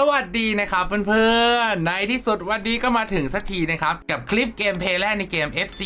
สวัสดีนะครับเพื่อนๆ ในที่สุดวันนี้ก็มาถึงสักทีนะครับ กับคลิปเกมเพลย์แรกในเกม FC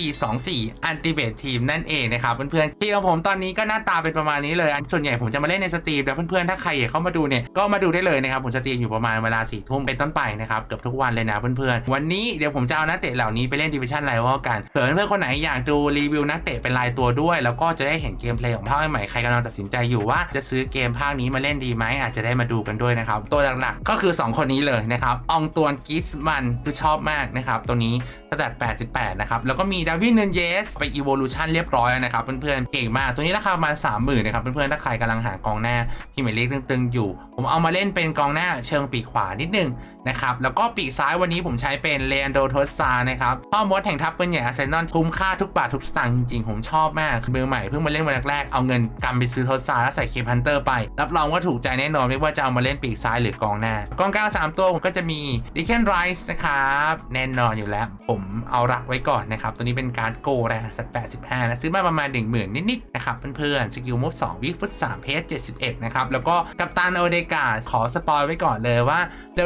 24 Ultimate Team นั่นเองนะครับเพื่อนๆที่ของผมตอนนี้ก็หน้าตาเป็นประมาณนี้เลย ส่วนใหญ่ผมจะมาเล่นในสตรีมแต่เพื่อนๆ ถ้าใครอยากเข้ามาดูเนี่ยก็มาดูได้เลยนะครับผมจะสตรีมอยู่ประมาณเวลา4ทุ่มเป็นต้นไปนะครับเกือบทุกวันเลยนะเพื่อนๆ วันนี้เดี๋ยวผมจะเอานักเตะเหล่านี้ไปเล่นดิวิชั่นไลวอกันเผื่อเพื่อนๆคนไหนอยากดูรีวิวนักเตะเป็นรายตัวด้วย แล้วก็จะได้เห็นเกมเพลย์ของภาคใหม่ใครกำลังตัดสินใจอยู่ว่าจะซื้อเกมภาคนี้มาเล่นดีไหมอาจจะได้มาดูกันด้วยนะครับตัวหลักๆก็คือ 2 คนนี้เลยนะครับอองตวนกิสมันคือชอบมากนะครับ ตัวนี้สแตท88 นะครับ แล้วก็มีดาวินเนนเยส ไป Evolution เรียบร้อยแล้วนะครับ เพื่อนๆ เก่งมาก ตัวนี้ราคาประมาณ30,000นะครับ เพื่อนๆ ถ้าใครกำลังหากองหน้าที่หมายเลขตึงๆ อยู่ ผมเอามาเล่นเป็นกองหน้าเชิงปีกขวานิดนึงนะครับ แล้วก็ปีกซ้ายวันนี้ผมใช้เป็นเลอันโดโทสซานะครับพ่อมดแห่งทัพเปืนใหญ่อาร์เซนอลคุ้มค่าทุกบาททุกสตางค์จริงๆ ผมชอบมากมือใหม่เพิ่งมาเล่นวันแรกๆเอาเงินกำไปซื้อโทสซาแล้วใส่เคพันเตอร์ไป รับรองว่าถูกใจแน่นอนไม่ว่าจะเอามาเล่นปีกซ้ายหรือกองหน้ากองกลางสามตัวผมก็จะมีดิเคนไรส์นะครับแน่นอนอยู่แล้ว ผมเอารักไว้ก่อนนะครับตัวนี้เป็นการโกแรงสัตว์85นะซื้อมาประมาณ 1 0,000 นิดๆนะครับเพื่อนๆสกิลมูฟ2วิฟุต3เพจ71นะครับแล้วก็กัปตันโอเดกาขอสปอยไว้ก่อนเลยว่า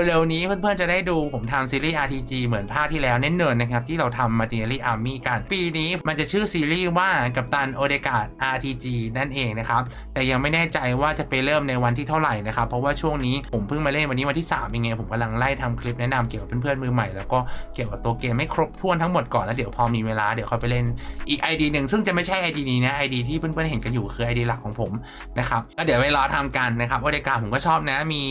เร็วๆนี้เพื่อนๆจะได้ดูผมทำซีรีส์ RPG เหมือนภาคที่แล้วแน่นอนนะครับที่เราทำมาติเนอรี่อาร์มี่กัน ปีนี้มันจะชื่อซีรีส์ว่ากัปตันโอเดกา RPG นั่นเองนะครับแต่ยังไม่แน่ใจว่าจะไปเริ่มในวันที่เท่าไหร่นะครับเพราะว่าช่วงนี้ผมเพิ่งมาเล่นวันนี้วันที่ 3 ยังไง ผมกำลังไล่ทำคลิปแนะนำเกี่ยวกับเพื่อนๆมือใหม่แล้วก็เกี่ยวกับตัวเกมไม่ครบถ้วนทั้งหมดก่อนแล้วเดี๋ยวพอมีเวลาเดี๋ยวค่อยไปเล่นอีก ID หนึ่งซึ่งจะไม่ใช่ ID นี้นะ ID ที่เพื่อนๆเห็นกันอยู่คือ ID หลักของผมนะครับก็เดี๋ยวไปรอทำกันนะครับโอเดกาผมก็ชอบนะมี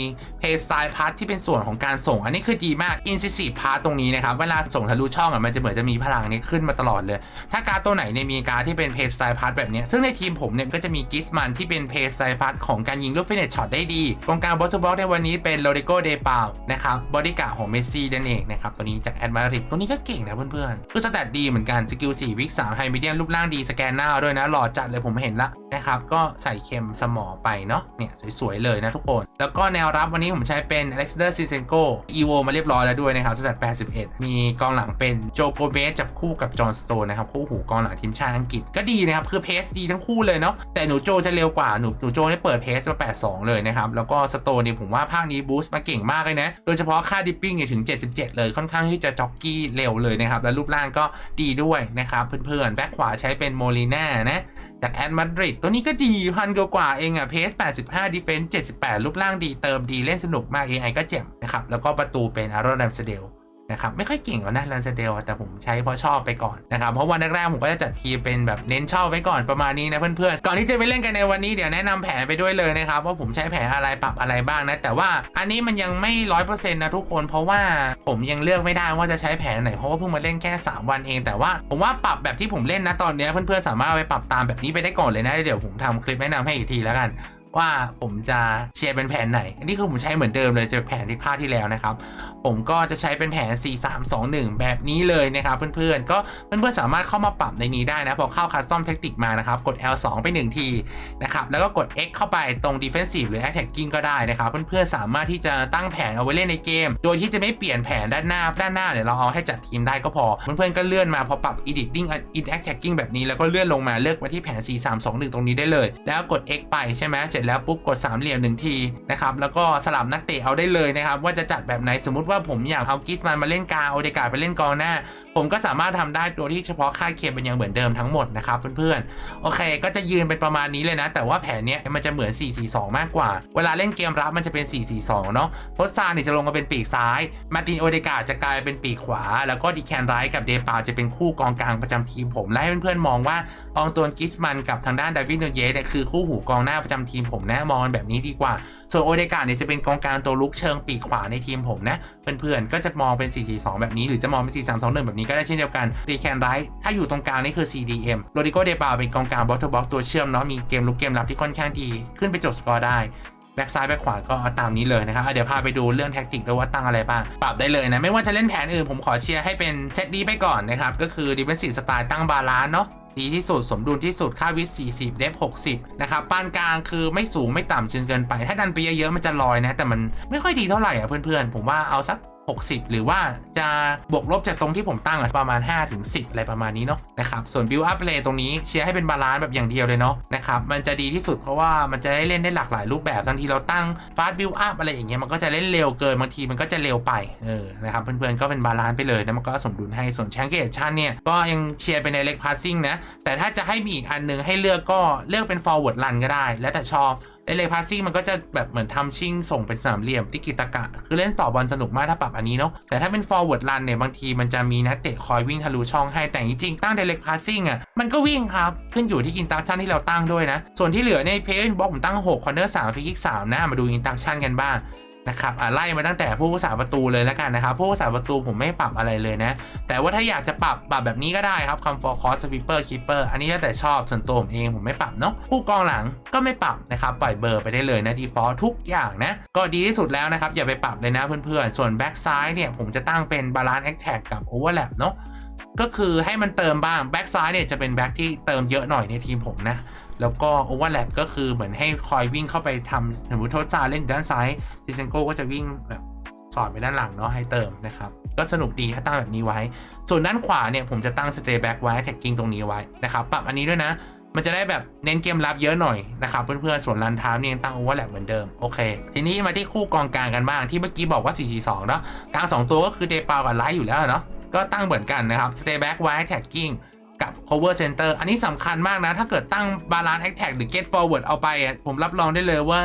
Pay Style Part ที่เป็นส่วนของการส่ง อันนี้คือดีมาก Incisive Part ตรงนี้นะครับเวลาส่งทะลุช่องอะมันจะเหมือนจะมีพลังนี้ขึ้นมาตลอดเลย ถ้าการ์ดตัวไหนเนี่ยมีการ์ดที่เป็น Pay Style Part แบบเนี้ยซึ่งในทีมผมเนี่ยก็จะมีกิสมันที่เป็น Pay Style Part ของการยิงลูกฟินเนตช็อตได้ดีกองกลางบอสตูบ็อกในวันนี้เป็นโรดิโกเดปานะครับบอดี้การ์ดของเมสซี่นั่นเองนะครับตัวนี้จากแอดมาริกตัวนี้ก็เก่งนะเพื่อนๆคือสแตทดีเหมือนกันสกิล4วิก3ไฮมีเดียมรูปร่างดีสแกนหน้าด้วยนะหล่อจัดเลยผมเห็นละนะครับก็ใส่เข็มสมอไปเนาะเนี่ยสวยๆเลยนะทุกคน แล้วก็แนวรับวันนี้ผมใช้เป็นอเล็กซานเดอร์ซีเซนโกอีโวมาเรียบร้อยแล้วด้วยนะครับสแตท81 มีกองหลังเป็นโจโกเบสจับคู่กับจอห์นสโตนนะครับคู่หูกองหลังทีมชาติอังกฤษก็ดีนะครับคือเพสดีทั้งคู่เลยเนาะแต่หนูโจจะเร็วกว่าหนูหนูโจได้เปิดเพสมา82 เลยนะครับแล้วก็สโตนเนี่ยผมว่าภาคนี้บูสต์มาเก่งมากเลยนะ โดยเฉพาะค่าดิปปิ้งเนี่ยถึง 77 เลยค่อนข้างที่จะจ็อกกี้เร็วเลยนะครับ และรูปร่างก็ดีด้วยนะครับเพื่อนๆ แบ็คขวาใช้เป็นโมลิน่านะ จากแอดมาดริดตัวนี้ก็ดีพันกว่าเองอะเพส 85 ดิเฟนส์78 รูปร่างดีเติมดีเล่นสนุกมาก AI ก็เจ็บนะครับแล้วก็ประตูเป็นอารอนแรมสเดล นะครับไม่ค่อยเก่งหรอกนะแรมสเดลแต่ผมใช้เพราะชอบไปก่อนนะครับเพราะวันแรกๆผมก็จะจัดทีมเป็นแบบเน้นชอบไว้ก่อนประมาณนี้นะเพื่อนๆก่อนที่จะไปเล่นกันในวันนี้เดี๋ยวแนะนำแผนไปด้วยเลยนะครับว่าผมใช้แผนอะไรปรับอะไรบ้างนะแต่ว่าอันนี้มันยังไม่ร้อยเปอร์เซ็นต์นะทุกคนเพราะว่าผมยังเลือกไม่ได้ว่าจะใช้แผนไหนเพราะว่าเพิ่งมาเล่นแค่ 3 วันเอง แต่ว่าผมว่าปรับแบบที่ผมเล่นนะตอนนี้เพื่อนๆสามารถไปปรับตามแบบนี้ไปได้ก่อนเลยนะเดี๋ยวผมทำคลิปแนะนำให้อีกทีแล้วกัน ว่าผมจะเชียร์เป็นแผนไหน อันนี้คือผมใช้เหมือนเดิมเลยจะแผนที่ภาคที่แล้วนะครับ ผมก็จะใช้เป็นแผน 4 3 2 1 แบบนี้เลยนะครับเพื่อนๆ ก็เพื่อนๆ สามารถเข้ามาปรับในนี้ได้นะ พอเข้า Custom Tactic มานะครับ กด L2 ไป 1 ทีนะครับ แล้วก็กด X เข้าไปตรง Defensive หรือ Attacking ก็ได้นะครับ เพื่อนๆ สามารถที่จะตั้งแผนเอาไว้เล่นในเกม โดยที่จะไม่เปลี่ยนแผนด้านหน้าด้านหน้าเนี่ยเราเอาให้จัดทีมได้ก็พอ เพื่อนๆ ก็เลื่อนมาพอปรับ Editing in Attacking แบบนี้แล้วก็เลื่อนลงมาเลือกมาที่แผน 4 3 2 1 ตรงนี้ได้เลย แล้วกด X ไปใช่ไหมเสร็จแล้วปุ๊บกดสามเหลี่ยมหนึ่งทีนะครับแล้วก็สลับนักเตะเอาได้เลยนะครับว่าจะจัดแบบไหนสมมติว่าผมอยากเอากิสมันมาเล่นกลางเอาเดกาไปเล่นกองหน้า ผมก็สามารถทำได้ตัวที่เฉพาะค่าเคมเป็นยังเหมือนเดิมทั้งหมดนะครับเพื่อนๆโอเค ก็จะยืนเป็นประมาณนี้เลยนะ แต่ว่าแผนเนี้ยมันจะเหมือน 4-4-2 มากกว่า เวลาเล่นเกมรับมันจะเป็น 4-4-2 เนาะโพสซาเนี่ยจะลงมาเป็นปีกซ้าย มาตินโอเดกาจะกลายเป็นปีกขวา แล้วก็ดีแคนไรท์กับเดปาจะเป็นคู่กองกลางประจำทีมผมและให้เพื่อนๆมองว่าอองตัวกิสมันกับทางด้านดาวิดโนเยสเนี่ยคือคู่หูกองหน้าประจำทีมผมนะมองแบบนี้ดีกว่า ส่วนโอเดกาเนี่ยจะเป็นกองกลางตัวลุกเชิงปีกขวาในทีมผมนะเพื่อนๆก็จะมองเป็น 4-4-2 แบบนี้ หรือจะมองเป็น 4-3-2-1 แบบนี้ก็ได้เช่นเดียวกันรีแคนไรท์ถ้าอยู่ตรงกลางนี่คือ CDM โรดิโกเดปาเป็นกองกลางบอทเทอร์บ็อกตัวเชื่อมเนาะมีเกมลุกเกมรับที่ค่อนข้างดี ขึ้นไปจบสกอร์ได้แบ็กซ้ายแบ็กขวาก็ตามนี้เลยนะครับเดี๋ยวพาไปดูเรื่องแท็กติกด้วยว่าตั้งอะไรบ้าง ปรับได้เลยนะ ไม่ว่าจะเล่นแผนอื่นผมขอเชียร์ให้เป็นเซตดีไปก่อนนะครับ ก็คือดิเฟนซีสไตล์ตั้งบาลานซ์เนาะ ดีที่สุดสมดุลที่สุดค่าวิส40 เดฟ60 นะครับปานกลางคือไม่สูงไม่ต่ำจนเกินไป ถ้าดันไปเยอะๆมันจะลอยนะ แต่มันไม่ค่อยดีเท่าไหร่อะเพื่อนๆ ผมว่าเอาสัก 60 หรือว่าจะบวกลบจากตรงที่ผมตั้งอะประมาณ 5 ถึง 10 อะไรประมาณนี้เนาะนะครับส่วน build up play ตรงนี้เชียร์ให้เป็นบาลานซ์แบบอย่างเดียวเลยเนาะนะครับมันจะดีที่สุดเพราะว่ามันจะได้เล่นได้หลากหลายรูปแบบบางทีเราตั้ง fast build up อะไรอย่างเงี้ยมันก็จะเล่นเร็วเกินบางทีมันก็จะเร็วไปเออนะครับเพื่อนๆก็เป็นบาลานซ์ไปเลยนะมันก็สมดุลให้ส่วนแชงเกตชันเนี่ยก็ยังเชียร์ไปในเล็กพาสซิ่งนะแต่ถ้าจะให้มีอีกอันหนึงให้เลือกก็เลือกเป็น forward run ก็ได้ แล้วแต่ชอบ ไอเลพาซิ่งมันก็จะแบบเหมือนทำชิ่งส่งเป็นสามเหลี่ยมติกิตะกะ คือเล่นต่อบอลสนุกมากถ้าปรับอันนี้เนาะแต่ถ้าเป็นฟอร์เวิร์ดรันเนี่ยบางทีมันจะมีนักเตะคอยวิ่งทะลุช่องให้แต่จริงๆตั้ง direct passing อะมันก็วิ่งครับ ขึ้นอยู่ที่อินตักชันที่เราตั้งด้วยนะ ส่วนที่เหลือในเพย์บล็อกผมตั้ง6 corner 3 free kick 3นะมาดูอินตักชันกันบ้าง นะครับไล่มาตั้งแต่ผู้รักษาประตูเลยแล้วกันนะครับผู้รักษาประตูผมไม่ปรับอะไรเลยนะ แต่ว่าถ้าอยากจะปรับปรับแบบนี้ก็ได้ครับคำ for cost sweeper keeper อันนี้แล้วแต่ชอบส่วนตัวผมเองผมไม่ปรับเนาะผู้กองหลังก็ไม่ปรับนะครับปล่อยเบอร์ไปได้เลยนะ default ทุกอย่างนะ ก็ดีที่สุดแล้วนะครับ อย่าไปปรับเลยนะเพื่อนๆ ส่วน back side เนี่ยผมจะตั้งเป็น balance attack กับ overlap เนาะก็คือให้มันเติมบ้าง back side เนี่ยจะเป็น back ที่เติมเยอะหน่อยในทีมผมนะ แล้วก็ overlap ก็คือเหมือนให้คอยวิ่งเข้าไปทำสมมติโทษซาเล่นด้านซ้ายซิเซนโกก็จะวิ่งแบบสอดไปด้านหลังเนาะให้เติมนะครับ ก็สนุกดีถ้าตั้งแบบนี้ไว้ ส่วนด้านขวาเนี่ยผมจะตั้ง stay back ไว้ tagging ตรงนี้ไว้นะครับปรับอันนี้ด้วยนะ มันจะได้แบบเน้นเกมรับเยอะหน่อยนะครับเพื่อนๆส่วนรันทามเนี่ยยังตั้ง overlap เหมือนเดิมโอเค ทีนี้มาที่คู่กองกลางกันบ้างที่เมื่อกี้บอกว่า 4-4-2 เนาะกลาง2ตัวก็คือเดปากับไลท์อยู่แล้วเนาะก็ตั้งเหมือนกันนะครับ stay back ไว้ tagging กั บ cover center อันนี้สำคัญมากนะ ถ้าเกิดตั้ง balance attack หรือ get forward เอาไป ผมรับรองได้เลยว่า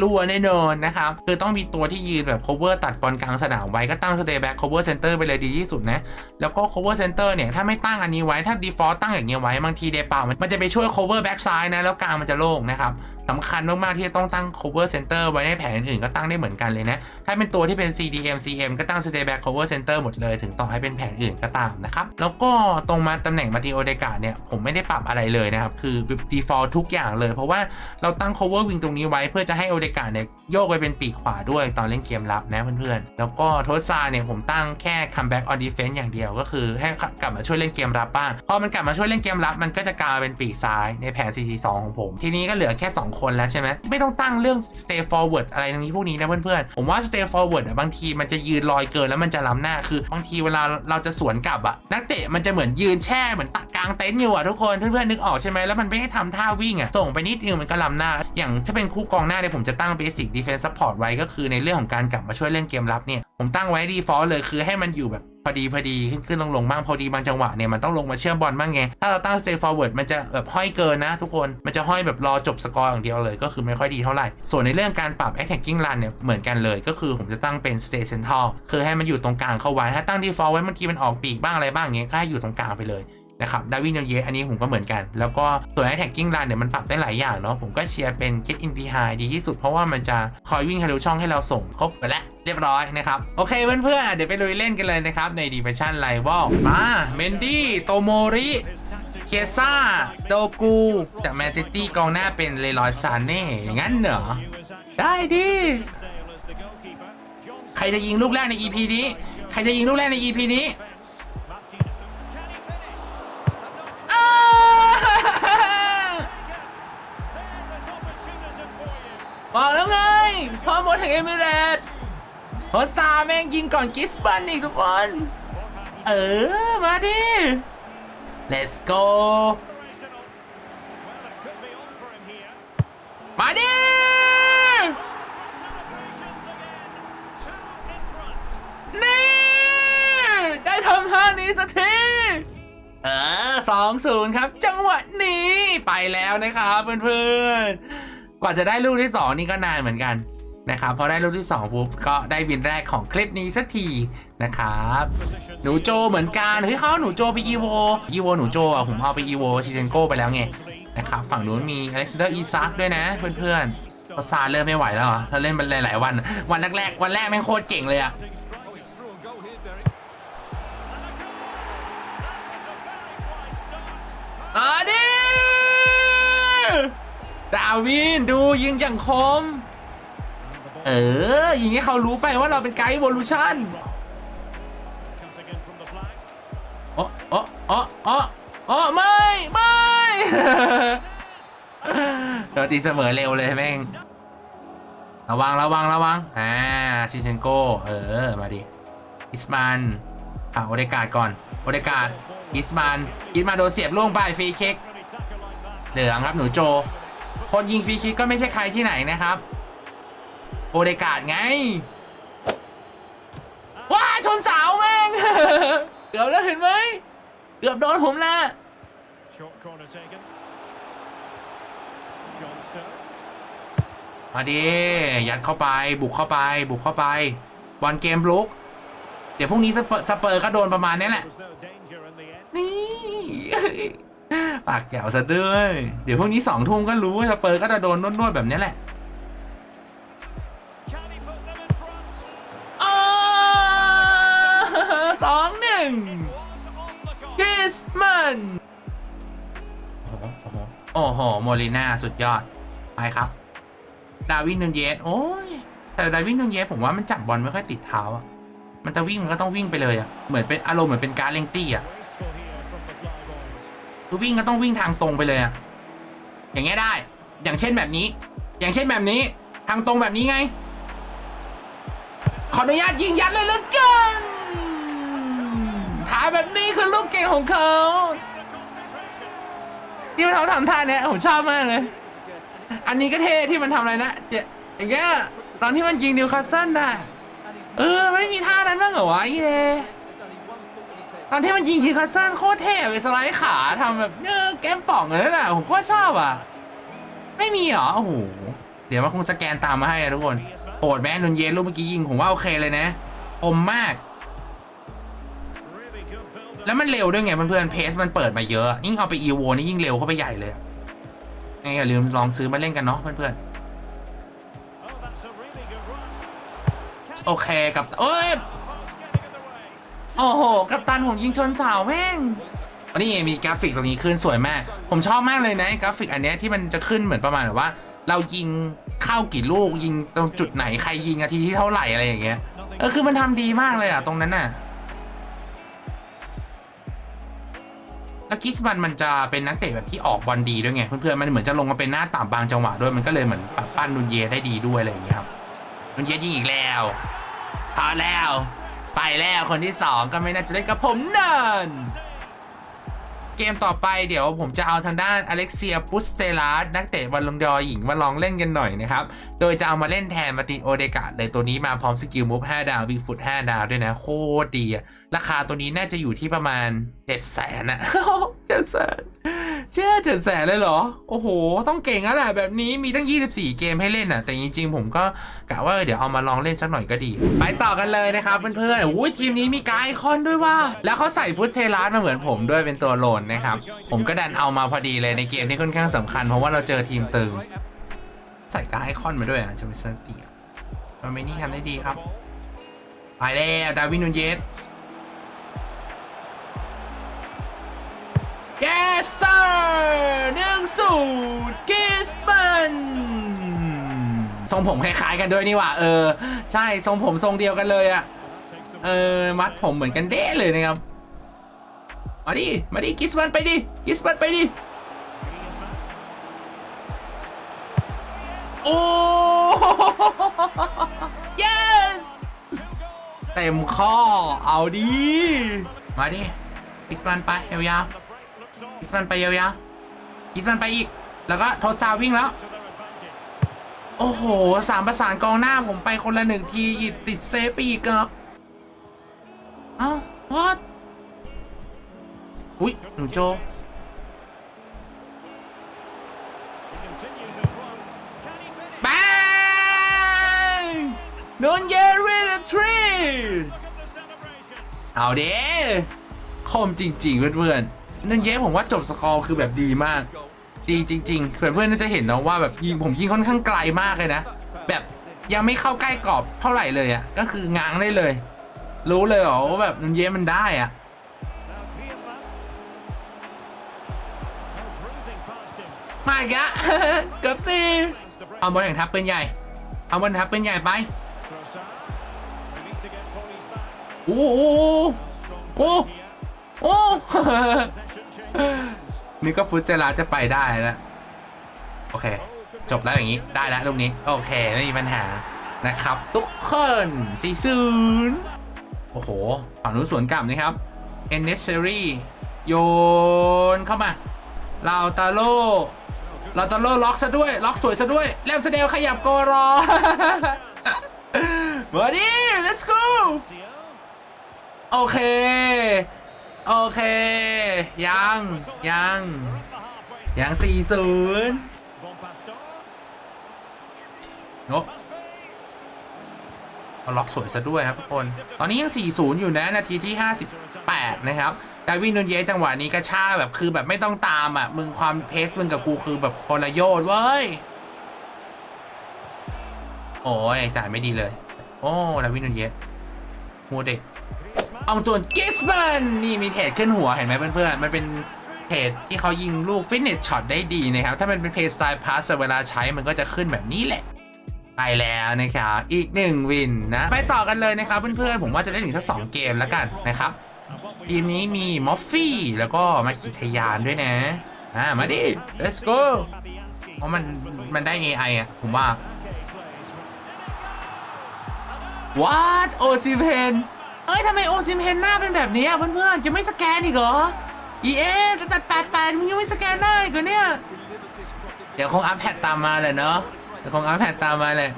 รั่วแน่นอนนะครับ คือต้องมีตัวที่ยืนแบบ cover ตัดบอลกลางสนามไว้ก็ตั้ง stay back cover center ไปเลยดีที่สุดนะ แล้วก็ cover center เนี่ย ถ้าไม่ตั้งอันนี้ไว้ถ้า default ตั้งอย่างเงี้ยไว้บางทีเดเปามันมันจะไปช่วย cover back side นะแล้วกลางมันจะโล่งนะครับสำคัญมาก ๆ ที่จะต้องตั้ง cover center ไว้ในแผนอื่น ๆ ก็ตั้งได้เหมือนกันเลยนะ ถ้าเป็นตัวที่เป็น CDM CM ก็ตั้ง stay back cover center หมดเลย ถึงต่อให้เป็นแผนอื่นก็ตามนะครับ แล้วก็ตรงมาตำแหน่งมาติโอเดกาเนี่ย ผมไม่ได้ปรับอะไรเลยนะครับ คือ default ทุกอย่างเลย เพราะว่าเราตั้ง cover wing ตรงนี้ไว้เพื่อจะให้โอเดกาเนี่ยโยกไปเป็นปีกขวาด้วยตอนเล่นเกมรับนะเพื่อน ๆ แล้วก็โทสซาเนี่ยผมตั้งแค่ comeback on defense อย่างเดียวก็คือให้กลับมาช่วยเล่นเกมรับบ้างพอมันกลับมาช่วยเล่นเกมรับมันก็จะกลายเป็นปีกซ้ายในแผน4-4-2ของผม ทีนี้ก็เหลือแค่ 2คนแล้วใช่ไหมไม่ต้องตั้งเรื่อง stay forward อะไรตรงนี้พวกนี้นะเพื่อนๆผมว่า stay forward อะบางทีมันจะยืนลอยเกินแล้วมันจะล้ำหน้าคือบางทีเวลาเราจะสวนกลับอะนักเตะมันจะเหมือนยืนแช่เหมือนตะกลางเต็นท์อยู่อะทุกคนเพื่อนๆนึกออกใช่ไหมแล้วมันไม่ให้ทำท่าวิ่งอะส่งไปนิดนึงมันก็ล้ำหน้า อย่างถ้าเป็นคู่กองหน้าเนี่ยผมจะตั้ง basic defense support ไว้ก็คือในเรื่องของการกลับมาช่วยเล่นเกมรับเนี่ยผมตั้งไว้ default เลยคือให้มันอยู่แบบ พอดีพอดีขึ้นขึ้นลงลงบ้างพอดีบางจังหวะเนี่ยมันต้องลงมาเชื่อมบอลบ้างไง ถ้าเราตั้งเซฟฟอร์เวิร์ดมันจะแบบห้อยเกินนะทุกคนมันจะห้อยแบบรอจบสกอร์อย่างเดียวเลย ก็คือไม่ค่อยดีเท่าไหร่ ส่วนในเรื่องการปรับ attacking run เนี่ยเหมือนกันเลย ก็คือผมจะตั้งเป็น stay central คือให้มันอยู่ตรงกลางเข้าไว้ถ้าตั้ง default ไว้บางทีมันออกปีกบ้างอะไรบ้างเงี้ยก็ให้อยู่ตรงกลางไปเลย นะครับดาวินเยอันนี้ผมก็เหมือนกัน แล้วก็ส่วน attacking run เนี่ยมันปรับได้หลายอย่างเนาะผมก็เชียร์เป็น get in behind ดีที่สุดเพราะว่ามันจะคอยวิ่งทะลุช่องให้เราส่งครบไปแล้วเรียบร้อยนะครับ โอเคเพื่อนๆเดี๋ยวไปลุยเล่นกันเลยนะครับ ในดิ i ชั่นไ i ว a l มาเมนดี้โตโมริเคซ่าโดกูจากแมนซิตี้กองหน้าเป็นเลรอยซานเน่อย่างนั้นเหรอ ได้ดิ ใครจะยิงลูกแรกใน EP นี้ ใครจะยิงลูกแรกใน EP นี้ พอหมดถึงเอมิเรตส์โฮซาแม่งยิงก่อนกิสปันอีกทุกคน เออ มาดิ let's go มาดิ นี่ ได้ทำท่านี้สักทีเออสองศูนย์ครับ จังหวะนี้ไปแล้วนะครับเพื่อนๆ กว่าจะได้ลูกที่2นี่ก็นานเหมือนกัน นะครับพอได้ลูกที่2ปุ๊บก็ได้วินแรกของคลิปนี้สักทีนะครับหนูโจเหมือนกันเฮ้ยเขาหนูโจไปอีโวอีโวหนูโจอะผมเอาไปอีโวชิเซนโกไปแล้วไงนะครับฝั่งนู้นมีอเล็กซานเดอร์อีซักด้วยนะเพื่อนๆก็ซาเริ่มไม่ไหวแล้วเหรอถ้าเล่นมันหลายๆวัน วันแรกๆวันแรกแม่งโคตรเก่งเลยอะอาดิดาวินดูยิงอย่างคม เออ อยิงให้เขารู้ไปว่าเราเป็นไกด์โวลูชันโอ้โอ้โอ้โอ้โอ้ไม่ ไม่เราตีเสมอเร็วเลยแม่ง ระวัง ระวัง ระวัง อ่า ชิเชนโก เออ มาดิ อิสมานอะโอเดกาดก่อน โอเดกาดอิสมานอิสมานโดนเสียบล่วงไปฟรีคิก เหลืองครับหนูโจ คนยิงฟรีคิกก็ไม่ใช่ใครที่ไหนนะครับ โอเดกาดไง ว้าชนเสาแม่ง เกือบแล้วเห็นไหม เกือบโดนผมละ Short corner taken. John Stones. มาดิยัดเข้าไป บุกเข้าไป บุกเข้าไป บอลเกมลุก เดี๋ยวพรุ่งนี้สเปอร์สเปอร์ก็โดนประมาณนี้แหละ There was no danger in the end. นี่ ปากแจ๋วซะด้วย เดี๋ยวพรุ่งนี้สองทุ่มก็รู้ว่าสเปอร์ก็จะโดนนวดๆแบบนี้แหละ สองหนึ่ง Was on the corner. กิสมันโอ้โห โมลิน่าสุดยอด ไปครับ ดาวินนูนเยสโอ้ย แต่ดาวินนูนเยสผมว่ามันจับบอลไม่ค่อยติดเท้าอะ มันจะวิ่งมันก็ต้องวิ่งไปเลยอะ เหมือนเป็นอารมณ์เหมือนเป็นการเลงตี้อะคือวิ่งก็ต้องวิ่งทางตรงไปเลยอะ อย่างเงี้ยได้ อย่างเช่นแบบนี้ อย่างเช่นแบบนี้ ทางตรงแบบนี้ไง ขออนุญาตยิงยัดเลยแล้วกัน ท่าแบบนี้คือลูกเก่งของเขาที่มันทำทำท่าเนี้ยผมชอบมากเลย อันนี้ก็เท่ที่มันทำอะไรนะเจอย่างเงี้ยตอนที่มันยิงนิวคาสเซิลน่ะเออไม่มีท่านั้นบ้างเหรอวะไอ้เยตอนที่มันยิงทีคัสเซิลโคตรเท่ไปสไลด์ขาทำแบบเออแก้มป่องเลยน่ะผมก็ชอบอะ ไม่มีเหรอโอ้โหเดี๋ยวมันคงสแกนตามมาให้นะทุกคนโหดแม่นุนเย็นลูกเมื่อกี้ยิงผมว่าโอเคเลยนะคมมาก แล้วมันเร็วด้วยไงเพื่อนๆเพสมันเปิดมาเยอะ ยิ่งเอาไปอีโวนี่ยิ่งเร็วเข้าไปใหญ่เลยไงอย่าลืมลองซื้อมาเล่นกันเนาะเพื่อนๆโอเคกับเอ้ยโอ้โห กัปตันผมยิงชนสาวแม่งอันนี้มีกราฟิกตรงนี้ขึ้นสวยมาก ผมชอบมากเลยนะกราฟิกอันนี้ที่มันจะขึ้นเหมือนประมาณแบบว่า เรายิงเข้ากี่ลูกยิงตรงจุดไหนใครยิงนาทีที่เท่าไหร่อะไรอย่างเงี้ยเออคือมันทำดีมากเลยอะตรงนั้นน่ะ แล้วกิสบันมันจะเป็นนักเตะแบบที่ออกบอลดีด้วยไง เพื่อนๆมันเหมือนจะลงมาเป็นหน้าต่ำบางจังหวะด้วยมันก็เลยเหมือนปรับปั้นนุนเยได้ดีด้วยอะไรอย่างเงี้ยครับนุนเยยิงอีกแล้วพอแล้ว ไปแล้วคนที่สองก็ไม่น่าจะได้กับผมนั่นเกมต่อไปเดี๋ยวผมจะเอาทางด้านอเล็กเซียปุสเตลัสนักเตะบอลลงดอหญิงมาลองเล่นกันหน่อยนะครับ โดยจะเอามาเล่นแทนมาตินโอเดกาเลยตัวนี้มาพร้อมสกิลมูฟ5ดาววีฟุต5ดาวด้วยนะ โคตรดีอะ ราคาตัวนี้น่าจะอยู่ที่ประมาณ7 0 0 0 0นะเจ็ดแสนเชื่อเจ็ดแสนเลยเหรอ โอ้โห ต้องเก่งแล้วแหละแบบนี้มีตั้ง 24 เกมให้เล่นอะแต่จริงๆ ผมก็กะว่าเดี๋ยวเอามาลองเล่นสักหน่อยก็ดี ไปต่อกันเลยนะครับเพื่อนๆอุ้ยทีมนี้มีการดไอคอนด้วยว่า แล้วเขาใส่พุทธเทลัสมาเหมือนผมด้วยเป็นตัวโลนนะครับ ผมก็ดันเอามาพอดีเลยในเกมที่ค่อนข้างสำคัญเพราะว่าเราเจอทีมตึงใส่การดไอคอนมาด้วยอะจะเป็นสติอะมันไม่นี่ทำได้ดีครับไปแล้วดาวินนูนเยส Yes sir หนึ่งสูตรกิสมันทรงผมคล้ายๆกันด้วยนี่ว่าเออ ใช่ทรงผมทรงเดียวกันเลยอะเออ มัดผมเหมือนกันเด้เลยนะครับ มาดิ มาดิ กิสมันไปดิ กิสมันไปดิ โอ้ yes เต็มข้อ เอาดิมาดิ กิสมันไปยาวๆ อิสมันไปยาวๆอิสมันไปอีก แล้วก็โทซาวิ่งแล้ว โอ้โหสามประสานกองหน้าผมไปคนละหนึ่งทีอีกติดเซฟไปอีกเหรอเอ้า what อุ๊ยหนูโจแบงโดนเยรีเดทรีเอาเด้คมจริง ๆ เพื่อนๆ นั่นเย้ผมว่าจบสกอร์คือแบบดีมาก ดีจริงๆเพื่อนๆน่าจะเห็นนะว่าแบบยิงผมยิงค่อนข้างไกลมากเลยนะ แบบยังไม่เข้าใกล้กรอบเท่าไหร่เลยอะก็คือง้างได้เลย รู้เลยเหรอว่าแบบนันเย้มันได้อะมาอีกแล้วเกือบสี่เอาบอลแห่งทัพเป็นใหญ่ เอาบอลทัพเป็นใหญ่ไปโอ้โหโอ้โอ้ นี่ก็ฟุตเซลาจะไปได้แล้วโอเค จบแล้วอย่างนี้ได้แล้วลูกนี้ โอเค ไม่มีปัญหานะครับ ทุกคนสี่ศูนย์โอ้โหฝั่งนู้นสวนกลับนะครับเอนเนสเซอรี่โยนเข้ามาลาวตาโลลาวตาโลล็อกซะด้วย ล็อกสวยซะด้วยแลมสเดลขยับโกรอมาดิ let's go โอเค โอเค ยัง ยัง ยัง 4-0โอ้เอาล็อกสวยซะด้วยครับทุกคน ตอนนี้ยัง 4-0 อยู่นะนาทีที่ 58 นะครับดาวินนูนเยสจังหวะนี้กระชากแบบคือแบบไม่ต้องตามอะ มึงความเพสมึงกับกูคือแบบคนละโยดเว้ย โอ้ยจ่ายไม่ดีเลย โอ้ดาวินนูนเยสหัวเด็ก อองตวนกิสบันนี่มีเทรดขึ้นหัวเห็นไหมเพื่อนๆมันเป็นเทรดที่เขายิงลูกฟินสช็อตได้ดีนะครับ ถ้ามันเป็นเพย์สไตล์พาสเวลาใช้มันก็จะขึ้นแบบนี้แหละไปแล้วนะครับ อีกหนึ่งวินนะ ไปต่อกันเลยนะครับ เพื่อนๆ ผมว่าจะเล่นอีกสักสองเกมแล้วกันนะครับ ทีมนี้มีมอฟฟี่แล้วก็มาคิทยานด้วยนะ อ่า มาดิ let's go เพราะมัน มันได้ AI อะ ผมว่า what โอซิเพน อ้ยทำไมโอซิเพนหน้าเป็นแบบนี้อะเพื่อนๆจะไม่สแกนอีกเหรอ EA จะตัด8 8มึงยังไม่สแกนได้อีกเหรอเนี่ยเดี๋ยวคงอัพแพดตามมาเลยเนาะเดี๋ยวคงอัพแพดตามมาเลย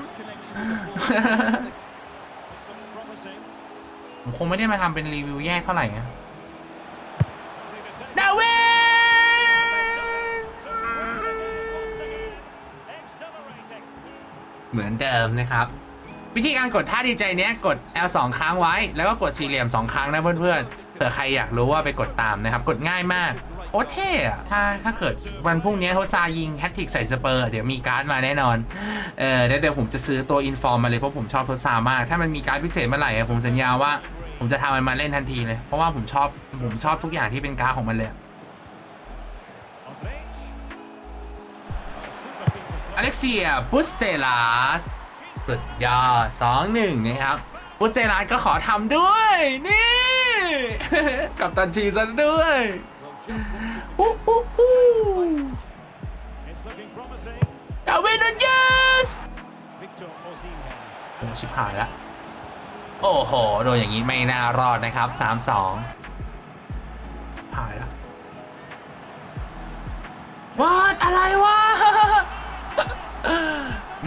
ผมคงไม่ได้มาทำเป็นรีวิวแยกเท่าไหร่อะดาวิเหมือนเดิมนะครับ วิธีการกดท่าดีใจเนี้ยกด L 2ครั้งไว้ แล้วก็กดสี่เหลี่ยม 2 ครั้งนะเพื่อนๆเผื่อใครอยากรู้ว่าไปกดตามนะครับ กดง่ายมากโคตรเท่อะถ้าถ้าเกิดวันพรุ่งนี้โทซายิงแฮตทริกใส่สเปอร์ เดี๋ยวมีการ์ดมาแน่นอน เออเดี๋ยวเดี๋ยวผมจะซื้อตัวอินฟอร์มมาเลย เพราะผมชอบโทซามาก ถ้ามันมีการ์ดพิเศษเมื่อไหร่ผมสัญญาว่าผมจะทำมันมาเล่นทันทีเลย เพราะว่าผมชอบผมชอบทุกอย่างที่เป็นการ์ดของมันเลยอเล็กเซียบุสเตลัส สุดยอดสองหนึ่งนะครับบุสเตลัสก็ขอทำด้วย นี่ กับตันทีซะด้วยฮู้ฮู้ฮู้ดาวินนูนเยสโอ้ชิบหายล้วโอ้โห โดนอย่างนี้ไม่น่ารอดนะครับ 3-2หายล้ววาดอะไรวะ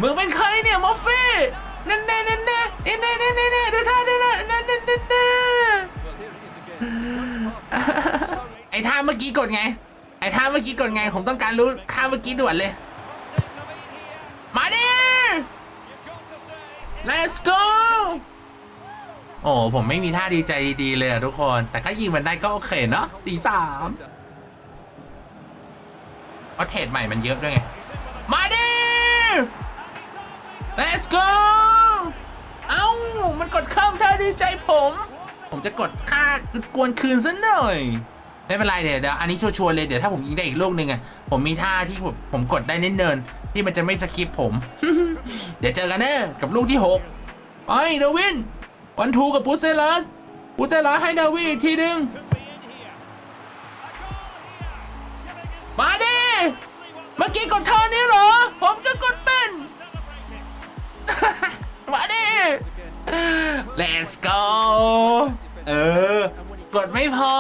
มึงเป็นใครเนี่ยมอฟฟี่นั่นแน่นั่นแน่เน่เน่เน่เน่เน่ดูท่าดูนะนั่นนั่นนั่นแน่ไอ้ท่าเมื่อกี้กดไง ไอ้ท่าเมื่อกี้กดไง ผมต้องการรู้ท่าเมื่อกี้ด่วนเลย มาดิ let's go โอ้ผมไม่มีท่าดีใจดีเลยทุกคน แต่ก็ยิงมันได้ก็โอเคเนาะสี่สามเพราะเทรดใหม่มันเยอะด้วยไง มาดิ let's go เอ้า มันกดข้ามท่าดีใจผม ผมจะกดค่ากวนคืนซะหน่อย ไม่เป็นไรเดี๋ยวเดี๋ยวอันนี้ชัวร์ๆเลย เดี๋ยวถ้าผมยิงได้อีกลูกหนึ่งอะ ผมมีท่าที่ผมผมกดได้เนินๆที่มันจะไม่สกิปผม เดี๋ยวเจอกันแน่กับลูกที่หกไปดาวิน วันทูกับปูเซลัสปูเซลัสให้ดาวินอีกทีหนึ่งมาดิ เมื่อกี้กดเท่านี้เหรอ ผมก็กดเป็น มาดิ let's go เออ กดไม่พอ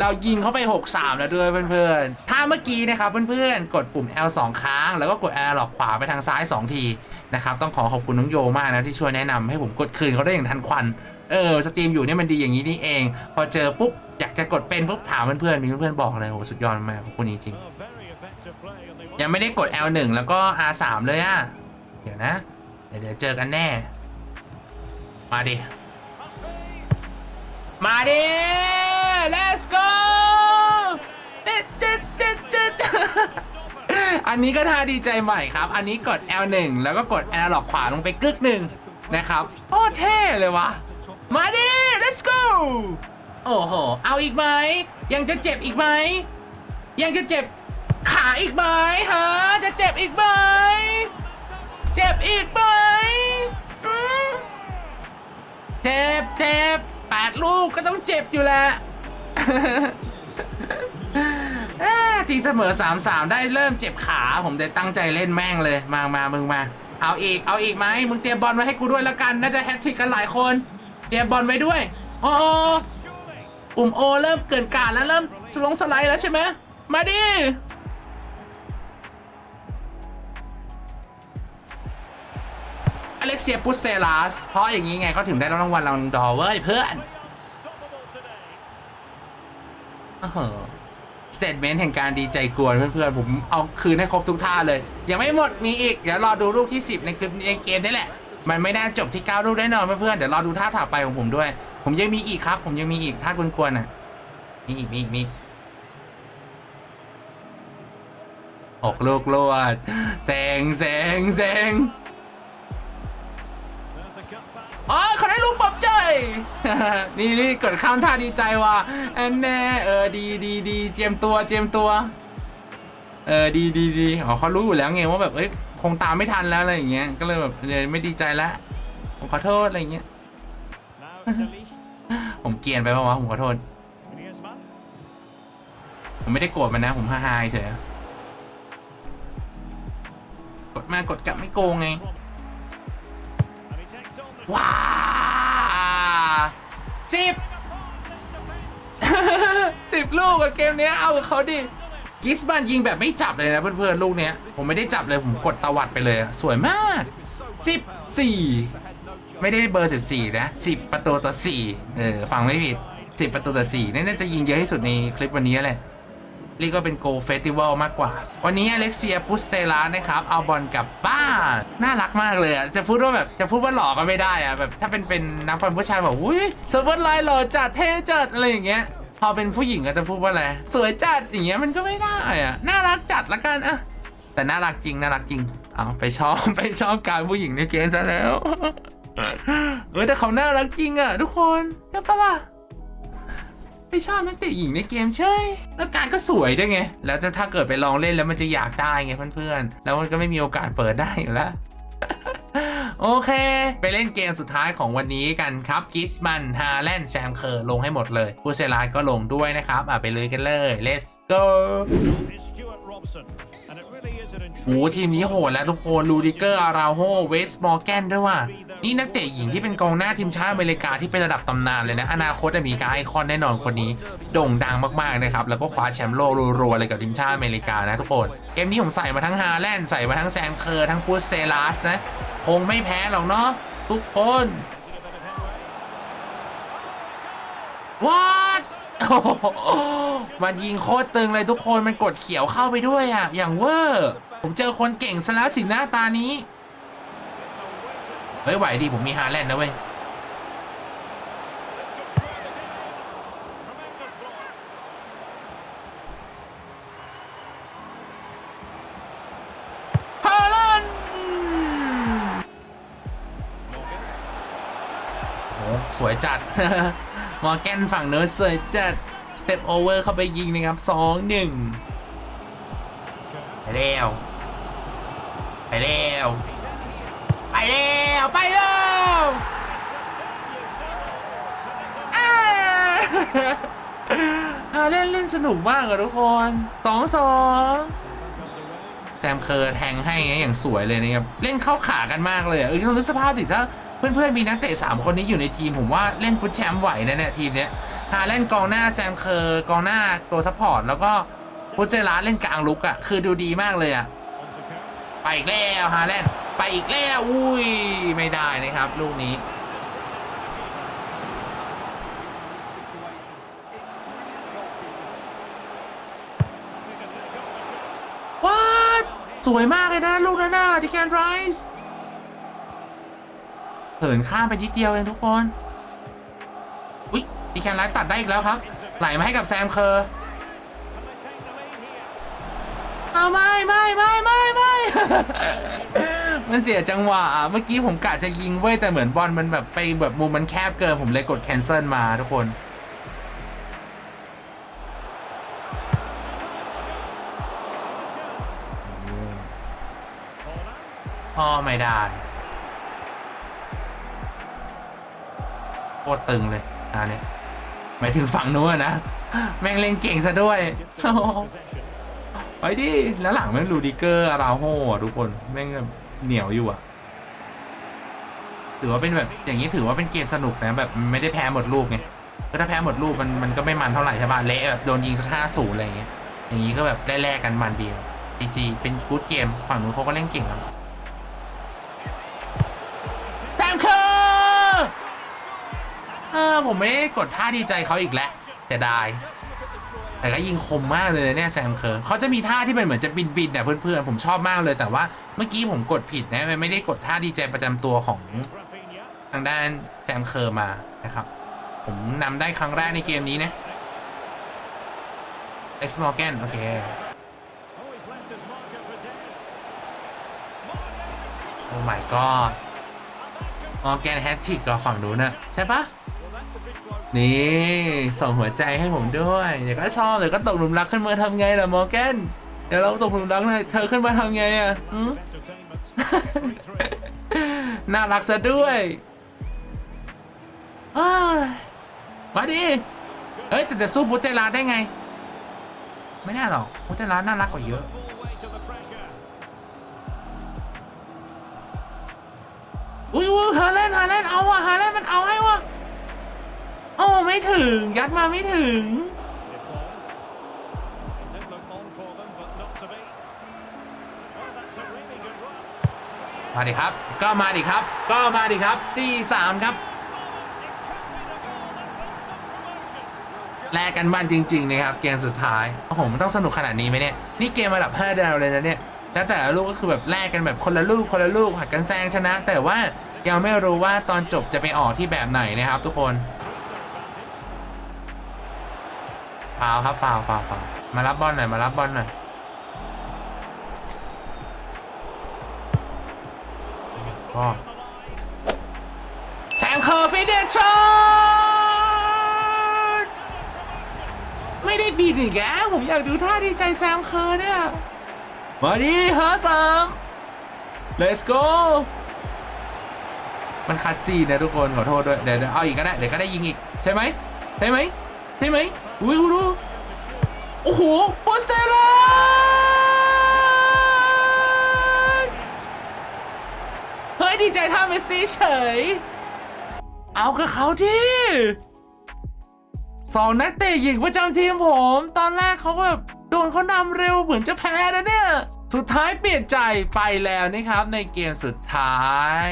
เรายิงเข้าไป 6-3 แล้วด้วยเพื่อนๆ ถ้าเมื่อกี้นะครับเพื่อนๆ กดปุ่ม L 2ครั้ง แล้วก็กด L หลอกขวาไปทางซ้าย 2 ทีนะครับ ต้องขอขอบคุณน้องโยมากนะที่ช่วยแนะนำให้ผมกดคืนเขาได้อย่างทันควัน เออ สตรีมอยู่เนี่ยมันดีอย่างนี้นี่เอง พอเจอปุ๊บ อยากจะกดเป็นปุ๊บถามเพื่อนๆ มีเพื่อนๆ บอกเลยโหสุดยอดมากขอบคุณจริงๆยังไม่ได้กด L1 แล้วก็ R3 เลยอะเดี๋ยวนะ เดี๋ยวเจอกันแน่ มาดิ มาดิ let's go จึ๊ดจึ๊ดจึ๊ดจึ๊ดอันนี้ก็ท่าดีใจใหม่ครับ อันนี้กด L1 แล้วก็กด L หลอกขวาลงไปกึกหนึ่งนะครับโอ้เท่เลยวะ มาดิ let's go โอ้โห เอาอีกไหม ยังจะเจ็บอีกไหม ยังจะเจ็บขาอีกไหมฮะ จะเจ็บอีกไหม เจ็บอีกไหม เจ็บเจ็บแปดลูกก็ต้องเจ็บอยู่แหละตีเสมอสามสามได้เริ่มเจ็บขาผมจะตั้งใจเล่นแม่งเลยมามามึงมา เอาอีกเอาอีกไหมมึงเตรียมบอลไว้ให้กูด้วยแล้วกัน น่าจะแฮตทริกกันหลายคนเก็บบอลไว้ด้วยโอ้ Surely. ปุ่มโอเริ่มเกินการแล้วเริ่มลงสไลด์แล้วใช่ไหมมาดิ อเล็กเซียปุสเซลัสเพราะอย่างนี้ไงก็ถึงได้รับรางวัลรางดอเว้ยเพื่อนสเตทเมนต์แห่งการดีใจกวนเพื่อนๆ ผมเอาคืนให้ครบทุกท่าเลย ยังไม่หมดมีอีก เดี๋ยวรอดูลูกที่ 10 ในคลิปในเกมนี่แหละ มันไม่น่าจบที่ 9 ลูกแน่นอนเพื่อนๆ เดี๋ยวรอดูท่าถัดไปของผมด้วย ผมยังมีอีกครับ ผมยังมีอีกท่ากวนๆอะ มีอีกมีอีกมีอีกออกลูกลดแซงแซงแซง ลูกปลอบใจ นี่นี่กดข้ามท่าดีใจว่ะอันแน่เออดีดีดีเจียมตัวเจียมตัว เออดีดีดีอ๋อเขารู้อยู่แล้วไงว่าแบบเอ้ยคงตามไม่ทันแล้วอะไรอย่างเงี้ยก็เลยแบบเลยไม่ดีใจแล้วผมขอโทษอะไรอย่างเงี้ยผมเกรียนไปปะวะผมขอโทษ ผมไม่ได้โกรธมันนะ ผมฮ่าฮาเฉยกดมากดกลับไม่โกงไง ว้า สิบสิบลูกอะเกมเนี้ยเอาเขาดิกิสบันยิงแบบไม่จับเลยนะเพื่อนๆลูกเนี้ย ผมไม่ได้จับเลยผมกดตวัดไปเลยสวยมากสิบสี่ไม่ได้เบอร์สิบสี่นะสิบประตูต่อสี่เออฟังไม่ผิดสิบประตูต่อสี่น่าจะยิงเยอะที่สุดในคลิปวันนี้แหละ เรียกว่าเป็นโกลเฟสติวัลมากกว่า วันนี้อเล็กเซียปุสเตลานะครับ เอาบอลกลับบ้าน น่ารักมากเลยอะ จะพูดว่าแบบจะพูดว่าหล่อก็ไม่ได้อะแบบถ้าเป็นเป็นนักบอลผู้ชายบอกอุ้ยสมมติไลน์หล่อจัดเท่จัดอะไรอย่างเงี้ยพอเป็นผู้หญิงก็จะพูดว่าอะไรสวยจัดอย่างเงี้ยมันก็ไม่ได้อะน่ารักจัดละกันอะแต่น่ารักจริงน่ารักจริงเอาไปชอบไปชอบการผู้หญิงในเกมซะแล้วเออแต่เขาน่ารักจริงอะทุกคนใช่ปะล่ะ ไปชอบนักเตะหญิงในเกมใช่แล้วการก็สวยด้วยไง แล้วจะถ้าเกิดไปลองเล่นแล้วมันจะอยากได้ไงเพื่อนๆ แล้วมันก็ไม่มีโอกาสเปิดได้อยู่แล้วโอเค ไปเล่นเกมสุดท้ายของวันนี้กันครับกิสมันฮาแลนด์แซมเคอร์ลงให้หมดเลยผู้เซลาดก็ลงด้วยนะครับอะไปเลยกันเลย let's go โอ้ทีมนี้โหดแล้วทุกคนลูดิเกอร์อาราโฮเวสมอร์แกนด้วยว่ะ นี่นักเตะหญิงที่เป็นกองหน้าทีมชาติอเมริกาที่เป็นระดับตำนานเลยนะ อนาคตจะมีการไอคอนแน่นอนคนนี้ โด่งดังมากๆนะครับ แล้วก็คว้าแชมป์โลกรัวๆเลยกับทีมชาติอเมริกานะทุกคน เกมนี้ผมใส่มาทั้งฮาแลนด์ใส่มาทั้งแซมเคอร์ทั้งพูสเซลัสนะ คงไม่แพ้หรอกเนาะทุกคนวัดมันยิงโคตรตึงเลยทุกคนมันกดเขียวเข้าไปด้วยอะอย่างเวอร์ ผมเจอคนเก่งซะแล้วสิหน้าตานี้ เฮ้ยไหวดิผมมีฮาแลนด์นะเว้ยฮาแลนด์โอ้สวยจัด มอร์แกนฝั่งเนิร์ดสวยจัด สเต็ปโอเวอร์เข้าไปยิงนะครับสองหนึ่งไปแล้ว ไปแล้ว แล้วไปแล้วอ้าฮาเล่นเล่นสนุกมากอะทุกคนสองสองแซมเคอร์แทงให้ไงอย่างสวยเลยนะครับ เล่นเข้าขากันมากเลยอะเออเรานึกสภาพดิถ้าเพื่อนๆ มีนักเตะ3 คนนี้อยู่ในทีม ผมว่าเล่นฟุตแชมป์ไหวนะเนี่ยทีมเนี้ยฮาเล่นกองหน้าแซมเคอร์กองหน้าตัวซัพพอร์ต แล้วก็พุทเซราเล่นกลางลุกอะคือดูดีมากเลยอะไปอีกแล้วฮาแลนด์ ไปอีกแล้วอุ้ยไม่ได้นะครับ ลูกนี้ว้าสวยมากเลยนะลูกนั้นน่ะดิแคนไรส์เหินข้ามไปนิดเดียวเองทุกคนอุ๊ยดิแคนไรส์ตัดได้อีกแล้วครับ ไหลมาให้กับแซมเคอร์เอาไม่ไม่ไม่ไม่ไม่ มันเสียจังหวะอะเมื่อกี้ผมกะจะยิงเว้ยแต่เหมือนบอลมันแบบไปแบบมุมมันแคบเกินผมเลยกดแคนเซิลมาทุกคน Holland. อ้อไม่ได้โคตรตึงเลยอันนี้หมายถึงฝั่งนู้นนะ แม่งเล่นเก่งซะด้วยไปดิ แล้วหลังแม่งลูดิเกอร์อาราโฮทุกคน แม่งแบบ เหนียวอยู่อะถือว่าเป็นแบบอย่างนี้ถือว่าเป็นเกมสนุกนะแบบไม่ได้แพ้หมดลูกไงก็ถ้าแพ้หมดลูกมันมันก็ไม่มันเท่าไหร่ใช่ป่ะเละแบบโดนยิงสักห้าศูนย์อะไรอย่างเงี้ยอย่างนี้ก็แบบได้แลกกันมันเดียวจีจีเป็นกู๊ดเกมฝั่งนู้นเขาก็เล่นเก่งครับแซมเคอร์เออผมไม่ได้กดท่าดีใจเขาอีกแล้วแต่ได้ แต่ก็ยิงคมมากเลยเนี่ยแซมเคอร์เขาจะมีท่าที่เป็นเหมือนจะบินบินๆเนี่ยเพื่อนๆ ผมชอบมากเลยแต่ว่าเมื่อกี้ผมกดผิดนะมันไม่ได้กดท่าดีใจประจำตัวของทางด้านแซมเคอร์มานะครับ ผมนำได้ครั้งแรกในเกมนี้นะเอ็กซ์มอร์แกนโอเคโอ้ my god มอร์แกนแฮตติกกับฝั่งนู้นนะใช่ปะ นี่ส่งหัวใจให้ผมด้วยเดี๋ยวก็ชอบเดี๋ยวก็ตกหลุมรักขึ้นมาทำไงล่ะมอร์แกนเดี๋ยวเราตกหลุมรักเลยเธอขึ้นมาทำไงอะน่ารักซะด้วยอ้ายมาดิเฮ้ยแต่จะสู้บุเตลาได้ไง ไม่น่าหรอกบุเตลาน่ารักกว่าเยอะอุ้ยอุ้ยฮาเลนฮาเลนเอาว่ะฮาเลนมันเอาให้ว่ะ อ้ไม่ถึง ยัดมาไม่ถึง มาดิครับ ก็มาดิครับ ก็มาดิครับ4-3ครับ แลกกันมันจริง ๆ นะครับ เกมสุดท้ายโอ้โหมันต้องสนุกขนาดนี้ไหมเนี่ย นี่เกมระดับ5ดาวเลยนะเนี่ยแล้วแต่ละลูกก็คือแบบแลกกันแบบคนละลูกคนละลูกผัดกันแซงชนะ แต่ว่ายังไม่รู้ว่าตอนจบจะไปออกที่แบบไหนนะครับทุกคน ฟาวครับฟาวฟาวฟาวมารับบอลหน่อยมารับบอลหน่อยก็แซมเคอร์ฟิเดชอตไม่ได้บินอีกแล้วผมอยากดูท่าดีใจแซมเคอร์เนี่ย มาดิห้าสาม let's go มันคัดซีนนะทุกคนขอโทษด้วยเดี๋ยวเดี๋ยวเอาอีกก็ได้ เดี๋ยวก็ได้ยิงอีก ใช่ไหมใช่ไหมใช่ไหม อุ้ยดูดูโอ้โหโปสเตล่เฮ้ย ดีใจท่าเมสซี่เฉย เอากับเขาดิสองนักเตะหญิงประจำทีมผม ตอนแรกเขาก็แบบโดนเขานำเร็วเหมือนจะแพ้แล้วเนี่ย สุดท้ายเปลี่ยนใจไปแล้วนะครับ ในเกมสุดท้าย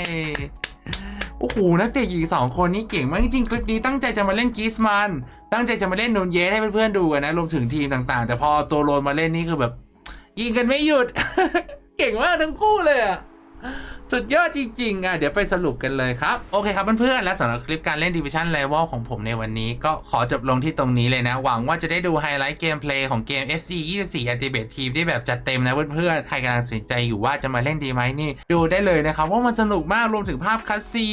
โอ้โหนักเตะหญิงสองคนนี้เก่งมากจริงๆคลิปนี้ตั้งใจจะมาเล่นกีสมัน ตั้งใจจะมาเล่นนูนเยสให้เพื่อนๆดูนะรวมถึงทีมต่างๆ แต่พอตัวโรนมาเล่นนี่คือแบบ ยิงกันไม่หยุด เก่งมากทั้งคู่เลยอะ สุดยอดจริงๆอะเดี๋ยวไปสรุปกันเลยครับ โอเคครับเพื่อนๆและสำหรับคลิปการเล่น Division Level ของผมในวันนี้ก็ขอจบลงที่ตรงนี้เลยนะ หวังว่าจะได้ดูไฮไลท์เกมเพลย์ของเกม FC 24 Ultimate Team ได้แบบจัดเต็มนะเพื่อนๆใครกำลังสนใจอยู่ว่าจะมาเล่นดีไหมนี่ดูได้เลยนะครับว่ามันสนุกมากรวมถึงภาพคัสซี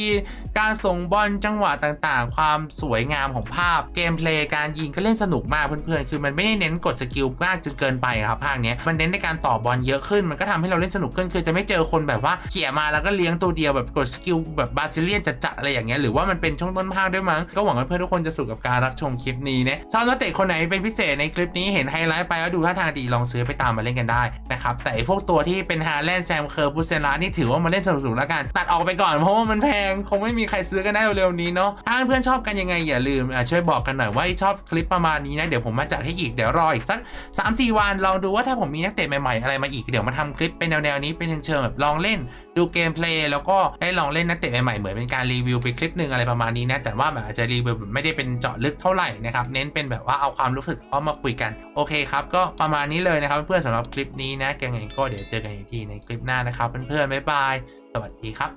การส่งบอลจังหวะต่างๆ ความสวยงามของภาพเกมเพลย์การยิงก็เล่นสนุกมากเพื่อนๆคือมันไม่ได้เน้นกดสกิลมากจนเกินไปครับภาคเนี้ยมันเน้นในการต่อบอลเยอะขึ้นมันก็ทำให้เราเล่นสนุกขึ้นคือจะไม่เจอคนแบบว่าเขี่ยมาแล้วก็เลี้ยงตัวเดียวแบบกดสกิลแบบบาซิเลียนจัดๆอะไรอย่างเงี้ยหรือว่ามันเป็นช่วงต้นภาคด้วยมั้งก็หวังว่าเพื่อนทุกคนจะสุขกับการรับชมคลิปนี้นะชอบนักเตะคนไหนเป็นพิเศษในคลิปนี้เห็นไฮไลท์ไปแล้วดูท่าทางดีลองซื้อไปตามมาเล่นกันได้นะครับแต่ไอพวกตัวที่เป็นฮาแลนด์แซมเคอร์พุเซนลานี่ถือว่ามาเล่นสนุกๆแล้วกัน ตัดออกไปก่อนเพราะว่ามันแพงคงไม่มีใครซื้อกันได้เร็วๆนี้เนาะถ้าเพื่อนชอบกันยังไงอย่าลืมช่วยบอกกันหน่อยว่าชอบคลิปประมาณนี้นะเดี๋ยวผมมาจัดให้อีกเดี๋ยวรออีกสัก 3-4 วันลองดูว่าถ้าผมมีนักเตะใหม่ๆอะไรมาอีกเดี๋ยวมาทำคลิปเป็นแนวๆนี้เป็นเชิงแบบลองเล่น ดูเกมเพลย์แล้วก็ได้ลองเล่นนักเตะใหม่ๆเหมือนเป็นการรีวิวไปคลิปหนึ่งอะไรประมาณนี้นะแต่ว่าแบบอาจจะรีวิวไม่ได้เป็นเจาะลึกเท่าไหร่นะครับเน้นเป็นแบบว่าเอาความรู้สึกเอามาคุยกันโอเคครับก็ประมาณนี้เลยนะครับเพื่อนๆสำหรับคลิปนี้นะแกงไงก็เดี๋ยวเจอกันอีกทีในคลิปหน้านะครับเพื่อนๆบ๊ายบายสวัสดีครับ